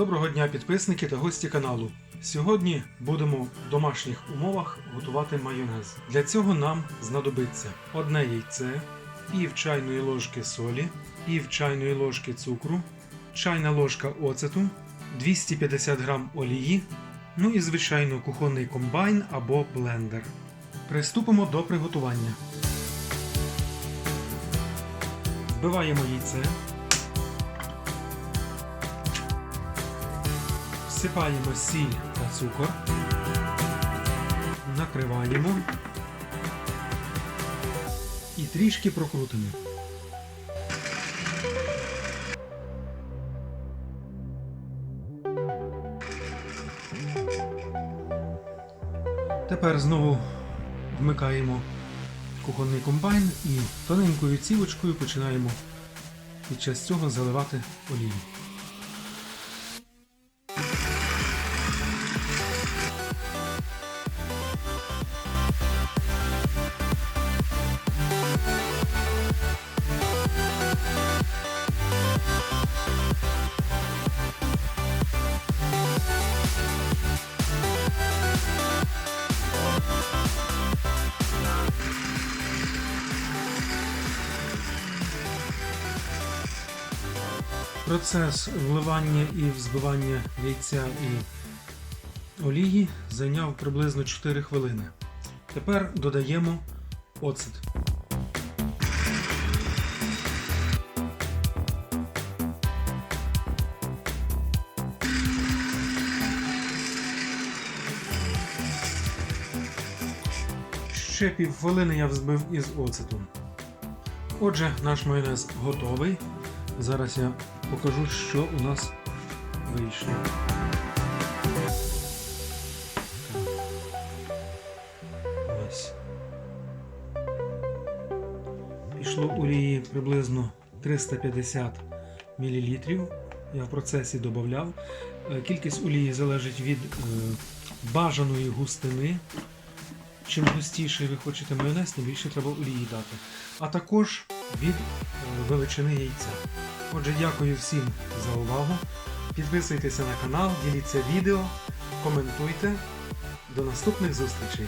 Доброго дня, підписники та гості каналу. Сьогодні будемо в домашніх умовах готувати майонез. Для цього нам знадобиться одне яйце, пів чайної ложки солі, пів чайної ложки цукру, чайна ложка оцету, 250 г олії, ну і звичайно кухонний комбайн або блендер. Приступимо до приготування. Вбиваємо яйце. Всипаємо сіль та цукор, накриваємо і трішки прокрутимо. Тепер знову вмикаємо кухонний комбайн і тоненькою цівочкою починаємо під час цього заливати олію. Процес вливання і взбивання яйця і олії зайняв приблизно 4 хвилини. Тепер додаємо оцет. Ще півхвилини я взбив із оцетом. Отже, наш майонез готовий. Зараз я покажу, що у нас вийшло. Пішло олії приблизно 350 мл. Я в процесі додавав. Е, Кількість олії залежить від е, бажаної густини. Чим густіший ви хочете майонез, тим більше треба олії дати. А також від е, величини яйця. Отже, дякую всім за увагу. Підписуйтеся на канал, діліться відео, коментуйте. До наступних зустрічей!